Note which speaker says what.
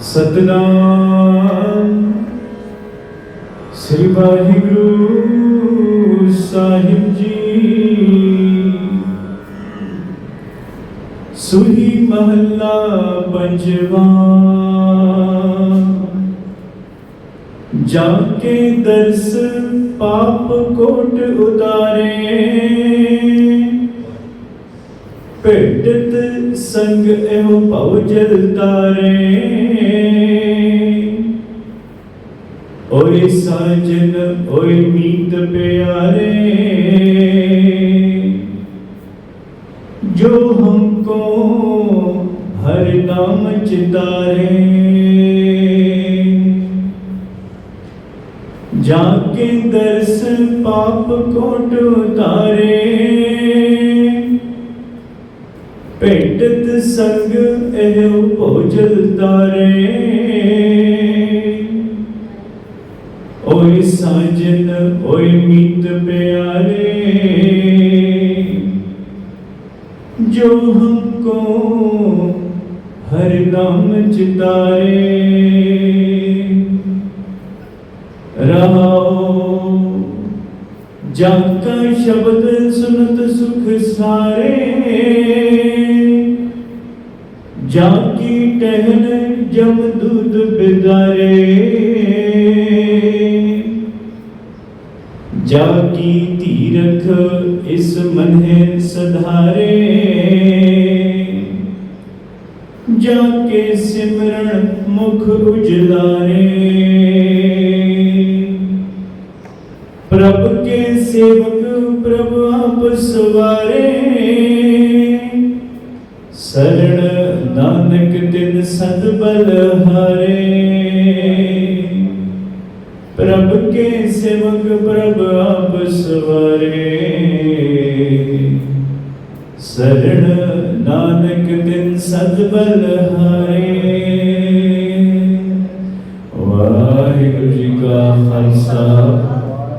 Speaker 1: ਸਤਨਾਮ। ਸ੍ਰੀ ਵਾਹਿਗੁਰੂ ਸਾਹਿਬ ਜੀ। ਸੁਹੀ ਮਹੱਲਾ ਪੰਜਵਾ। ਜਾ ਕੇ ਦਰਸ ਪਾਪ ਕੋਟ ਉਤਾਰੇ। ਭੇਟਤ ਸੰਗ ਇਹੋ ਭਉ ਜਲ ਤਾਰੇ ਓਏ ਸਾਜਨ, ਓਏ ਮੀਤ ਪਿਆਰੇ। ਜੋ ਹਮਕੋ ਹਰ ਨਾਮ ਚਿਤਾਰੇ। ਜਾ ਕੇ ਦਰਸ਼ਨ ਪਾਪ ਕੋਟ ਉਤਾਰੇ। ਭੇਟਤ ਸੰਗ ਇਹੋ ਭੋਜਲ ਤਾਰੇ। ਓਏ ਸਾਜਨ, ਓਏ ਮੀਤ ਪਿਆਰੇ, ਜੋ ਹਮਕੋ ਹਰ ਨਾਮ ਚਿਤਾਏ ਰਹਾਓ जाका शब्द सुनत सुख सारे, जाकी टहन जम दूध बिदारे, जाकी तीरख इस मन्हे सधारे, जाके सिमरण मुख उजलारे। ਪ੍ਰਭ ਕੇ ਸੇਵਕ, ਪ੍ਰਭ ਆਪ ਸਵਾਰੇ। ਸਰਣ ਨਾਨਕ ਤਿਨ ਸਦ ਬਲ ਹਾਰੇ। ਪ੍ਰਭ ਕੇ ਸੇਵਕ, ਪ੍ਰਭ ਆਪ ਸਵਾਰੇ। ਸਰਣ ਨਾਨਕ ਤਿਨ ਸਦ ਬਲ ਹਾਰੇ। ਵਾਹਿਗੁਰੂ ਜੀ ਕਾ ਖਾਲਸਾ।